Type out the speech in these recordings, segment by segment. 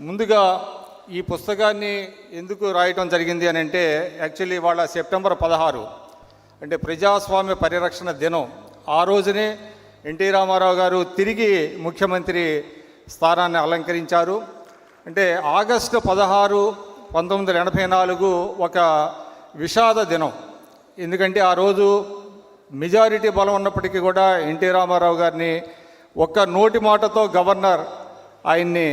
ముందుగా ఈ పుస్తకాన్ని ఎందుకు రాయటం జరిగింది అని అంటే యాక్చువల్లీ వాళ్ళ సెప్టెంబర్ పదహారు అంటే ప్రజాస్వామ్య పరిరక్షణ దినం. ఆ రోజునే ఎన్టీ రామారావు గారు తిరిగి ముఖ్యమంత్రి స్థానాన్ని అలంకరించారు. అంటే ఆగస్టు పదహారు పంతొమ్మిది వందల ఎనభై నాలుగు ఒక విషాద దినం. ఎందుకంటే ఆ రోజు మెజారిటీ బలం ఉన్నప్పటికీ కూడా ఎన్టీ రామారావు గారిని ఒక్క నోటి మాటతో గవర్నర్ ఆయన్ని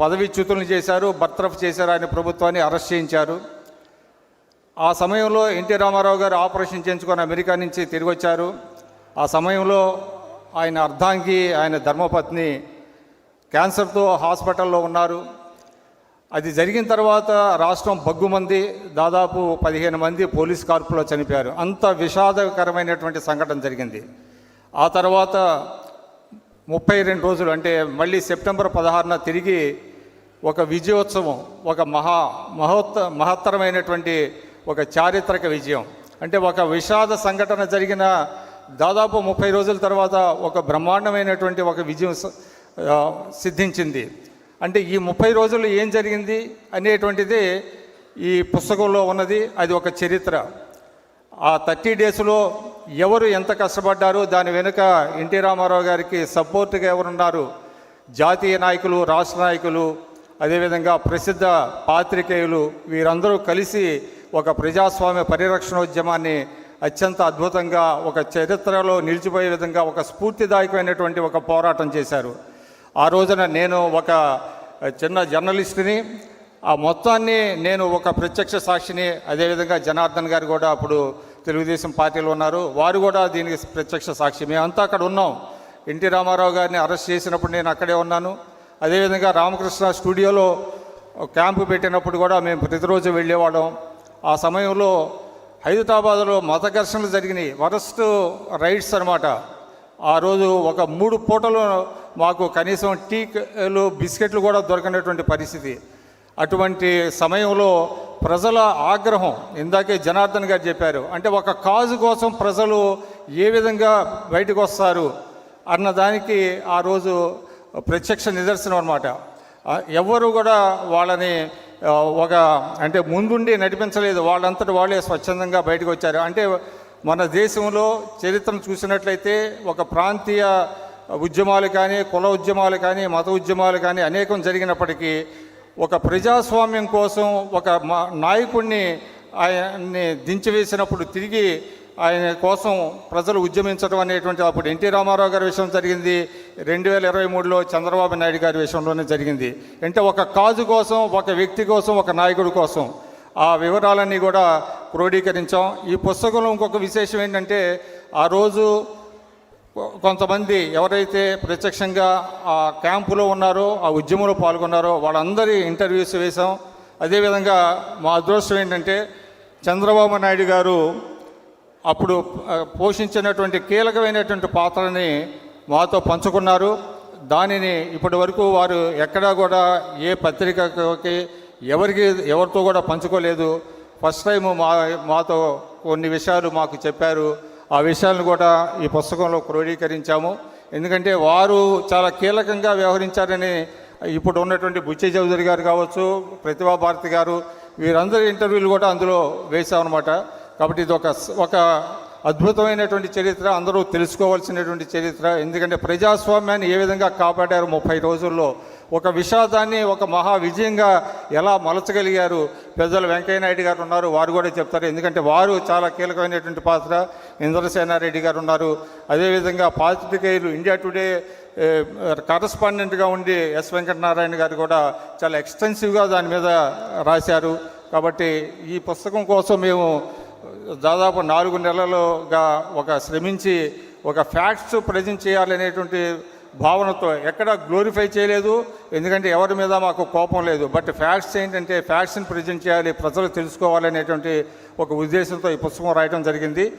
పదవిచ్యుతులను చేశారు బర్తరఫ్ చేశారు ఆయన ప్రభుత్వాన్ని అరెస్ట్ చేయించారు. ఆ సమయంలో ఎన్టీ రామారావు గారు ఆపరేషన్ చేయించుకొని అమెరికా నుంచి తిరిగి వచ్చారు. ఆ సమయంలో ఆయన అర్ధాంగి ఆయన ధర్మపత్ని క్యాన్సర్తో హాస్పిటల్లో ఉన్నారు. అది జరిగిన తర్వాత రాష్ట్రం బగ్గుమంది దాదాపు పదిహేను మంది పోలీస్ కార్పులో చనిపోయారు. అంత విషాదకరమైనటువంటి సంఘటన జరిగింది. ఆ తర్వాత ముప్పై రెండు రోజులు అంటే మళ్ళీ సెప్టెంబర్ పదహారున తిరిగి ఒక విజయోత్సవం ఒక మహా మహోత్త మహత్తరమైనటువంటి ఒక చారిత్రక విజయం. అంటే ఒక విషాద సంఘటన జరిగిన దాదాపు ముప్పై రోజుల తర్వాత ఒక బ్రహ్మాండమైనటువంటి ఒక విజయం సిద్ధించింది. అంటే ఈ ముప్పై రోజులు ఏం జరిగింది అనేటువంటిది ఈ పుస్తకంలో ఉన్నది అది ఒక చరిత్ర. ఆ థర్టీ డేస్లో ఎవరు ఎంత కష్టపడ్డారు దాని వెనుక ఎన్టీ రామారావు గారికి సపోర్ట్గా ఎవరున్నారు? జాతీయ నాయకులు రాష్ట్ర నాయకులు అదేవిధంగా ప్రసిద్ధ పాత్రికేయులు వీరందరూ కలిసి ఒక ప్రజాస్వామ్య పరిరక్షణోద్యమాన్ని అత్యంత అద్భుతంగా ఒక చరిత్రలో నిలిచిపోయే విధంగా ఒక స్ఫూర్తిదాయకమైనటువంటి ఒక పోరాటం చేశారు. ఆ రోజున నేను ఒక చిన్న జర్నలిస్ట్ని ఆ మొత్తాన్ని నేను ఒక ప్రత్యక్ష సాక్షిని అదేవిధంగా జనార్దన్ గారు కూడా అప్పుడు తెలుగుదేశం పార్టీలో ఉన్నారు. వారు కూడా దీనికి ప్రత్యక్ష సాక్షి. మేమంతా అక్కడ ఉన్నాం. ఎన్టీ రామారావు గారిని అరెస్ట్ చేసినప్పుడు నేను అక్కడే ఉన్నాను. అదేవిధంగా రామకృష్ణ స్టూడియోలో క్యాంపు పెట్టినప్పుడు కూడా మేము ప్రతిరోజు వెళ్ళేవాళ్ళం. ఆ సమయంలో హైదరాబాద్లో మత ఘర్షణలు జరిగినాయి. వరస్ట్ రైడ్స్ అనమాట ఆ రోజు ఒక మూడు పూటలు మాకు కనీసం టీలు బిస్కెట్లు కూడా దొరకనటువంటి పరిస్థితి. అటువంటి సమయంలో ప్రజల ఆగ్రహం ఇందాకే జనార్దన్ గారు చెప్పారు అంటే ఒక కాజు కోసం ప్రజలు ఏ విధంగా బయటకు వస్తారు అన్న దానికి ఆ రోజు ప్రత్యక్ష నిదర్శనం అనమాట ఎవ్వరు కూడా వాళ్ళని ఒక అంటే ముందుండి నడిపించలేదు. వాళ్ళంతటి వాళ్ళే స్వచ్ఛందంగా బయటకు వచ్చారు. అంటే మన దేశంలో చరిత్రను చూసినట్లయితే ఒక ప్రాంతీయ ఉద్యమాలు కానీ కుల ఉద్యమాలు కానీ మత ఉద్యమాలు కానీ అనేకం జరిగినప్పటికీ ఒక ప్రజాస్వామ్యం కోసం ఒక మా- నాయకుడిని ఆయన్ని దించివేసినప్పుడు తిరిగి ఆయన కోసం ప్రజలు ఉద్యమించడం అనేటువంటి అప్పుడు ఎన్టీ రామారావు గారి విషయం జరిగింది. రెండు వేల ఇరవై మూడులో చంద్రబాబు నాయుడు గారి విషయంలోనే జరిగింది. అంటే ఒక కాజు కోసం ఒక వ్యక్తి కోసం ఒక నాయకుడి కోసం ఆ వివరాలన్నీ కూడా క్రోడీకరించాం. ఈ పుస్తకంలో ఇంకొక విశేషం ఏంటంటే ఆ రోజు కొంతమంది ఎవరైతే ప్రత్యక్షంగా ఆ క్యాంపులో ఉన్నారో ఆ ఉద్యమంలో పాల్గొన్నారో వాళ్ళందరి ఇంటర్వ్యూస్ వేశాం. అదేవిధంగా మా అదృష్టం ఏంటంటే చంద్రబాబు నాయుడు గారు అప్పుడు పోషించినటువంటి కీలకమైనటువంటి పాత్రని మాతో పంచుకున్నారు. దానిని ఇప్పటి వరకు వారు ఎక్కడా కూడా ఏ పత్రికకి ఎవరికి ఎవరితో కూడా పంచుకోలేదు. ఫస్ట్ టైం మా మాతో కొన్ని విషయాలు మాకు చెప్పారు. ఆ విషయాలను కూడా ఈ పుస్తకంలో క్రోడీకరించాము. ఎందుకంటే వారు చాలా కీలకంగా వ్యవహరించారని ఇప్పుడు ఉన్నటువంటి బుచ్చి చౌదరి గారు కావచ్చు ప్రతిభా భారతి గారు వీరందరి ఇంటర్వ్యూలు కూడా అందులో వేశామన్నమాట. కాబట్టి ఇది ఒక ఒక అద్భుతమైనటువంటి చరిత్ర. అందరూ తెలుసుకోవాల్సినటువంటి చరిత్ర. ఎందుకంటే ప్రజాస్వామ్యాన్ని ఏ విధంగా కాపాడారు ముప్పై రోజుల్లో? ఒక విషాదాన్ని ఒక మహా విజయంగా ఎలా మలచగలిగారు? పెద్దలు వెంకయ్యనాయుడు గారు ఉన్నారు వారు కూడా చెప్తారు. ఎందుకంటే వారు చాలా కీలకమైనటువంటి పాత్ర. ఇంద్రసేనారెడ్డి గారు ఉన్నారు. అదేవిధంగా పాత్రికేయులు ఇండియా టుడే కరస్పాండెంట్గా ఉండి ఎస్ వెంకటనారాయణ గారు కూడా చాలా ఎక్స్టెన్సివ్గా దాని మీద రాశారు. కాబట్టి ఈ పుస్తకం కోసం మేము దాదాపు నాలుగు నెలలుగా ఒక శ్రమించి ఒక ఫ్యాక్ట్స్ ప్రజెంట్ చేయాలనేటువంటి భావనతో ఎక్కడ గ్లోరిఫై చేయలేదు. ఎందుకంటే ఎవరి మీద మాకు కోపం లేదు. బట్ ఫ్యాక్ట్స్ ఏంటంటే ఫ్యాక్ట్స్ని ప్రజెంట్ చేయాలి ప్రజలు తెలుసుకోవాలనేటువంటి ఒక ఉద్దేశంతో ఈ పుస్తకం రాయడం జరిగింది.